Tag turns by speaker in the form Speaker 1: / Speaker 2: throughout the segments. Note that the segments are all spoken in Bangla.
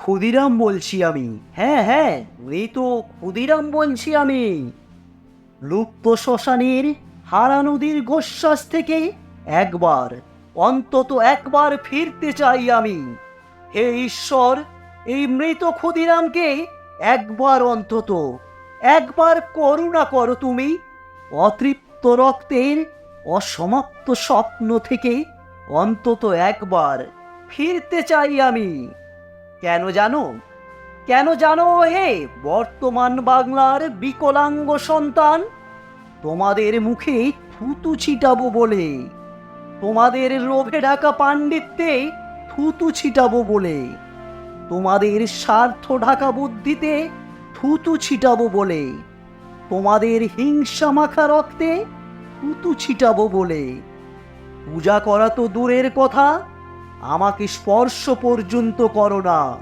Speaker 1: ক্ষুদিরাম বলছি আমি। হ্যাঁ হ্যাঁ মৃত ক্ষুদিরাম বলছি আমি। লুপ্ত শ্মশানের হারানো দীর্ঘশ্বাস থেকে একবার, অন্তত একবার ফিরতে চাই আমি। হে ঈশ্বর, এই মৃত ক্ষুদিরামকে একবার অন্তত, একবার করুণা করো তুমি। অতৃপ্ত রক্তের অসমাপ্ত স্বপ্ন থেকে অন্তত একবার ফিরতে চাই আমি। কেন জানো? কেন জানো হে বর্তমান বাংলার বিকলাঙ্গ সন্তান? তোমাদের মুখে থুতু ছিটাবো বলে। তোমাদের লোভে ঢাকা পাণ্ডিত্যে থুতু ছিটাবো বলে। তোমাদের স্বার্থ ঢাকা বুদ্ধিতে থুতু ছিটাবো বলে। তোমাদের হিংসা মাখা রক্তে থুতু ছিটাবো বলে। পূজা করা তো দূরের কথা আমাকে স্পর্শ পর্যন্ত করো না।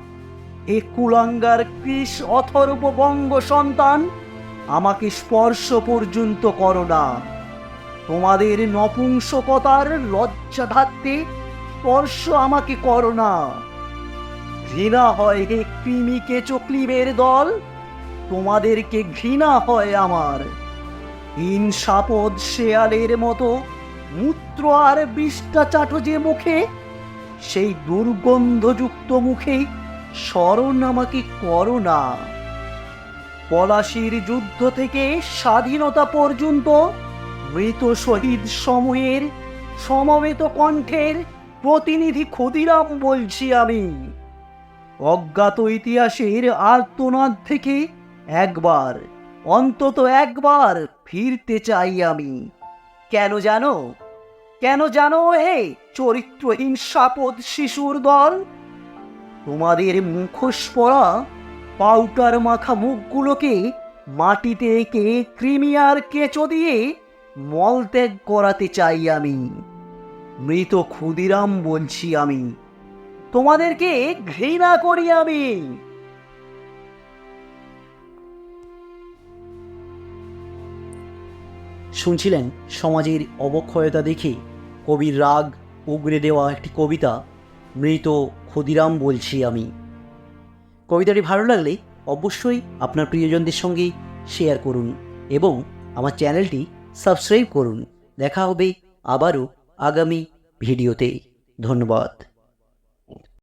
Speaker 1: এ কুলাঙ্গার কৃষ অথর্ব বঙ্গ সন্তান আমাকে স্পর্শ পর্যন্ত করো না। তোমাদের নপুংসকতার লজ্জা ধাত্তে স্পর্শ আমাকে করো না। ঘৃণা হয় হে কৃমিকে চক্লিবের দল, তোমাদেরকে ঘৃণা হয় আমার। হিন সাপদ শেয়ালের মতো মূত্র আর বিষ্ঠা চাটো যে মুখে সেই দুর্গন্ধযুক্ত মুখে স্মরণ আমাকে করো না। পলাশির যুদ্ধ থেকে স্বাধীনতা পর্যন্ত মৃত শহীদ সমূহের সমবেত কণ্ঠের প্রতিনিধি ক্ষুদিরাম বলছি আমি। অজ্ঞাত ইতিহাসের আর্তনাদ থেকে একবার, অন্তত একবার ফিরতে চাই আমি। কেন জানো? কেন জানো হে চরিত্রহীন সাপদ শিশুর দল? তোমাদের মুখোশ পরা পাউডার মাখা মুখগুলোকে মাটিতে এঁকে ক্রিমিয়ার কেঁচো দিয়ে মলত্যাগ করাতে চাই আমি। মৃত ক্ষুদিরাম বলছি আমি। তোমাদেরকে ঘৃণা করি আমি। শুনছিলেন সমাজের অবক্ষয়তা দেখে কবির রাগ উগরে দেওয়া একটি কবিতা, মৃত ক্ষুদিরাম বলছি আমি। কবিতাটি ভালো লাগলে অবশ্যই আপনার প্রিয়জনদের সঙ্গে শেয়ার করুন এবং আমার চ্যানেলটি সাবস্ক্রাইব করুন। দেখা হবে আবারও আগামী ভিডিওতে। ধন্যবাদ।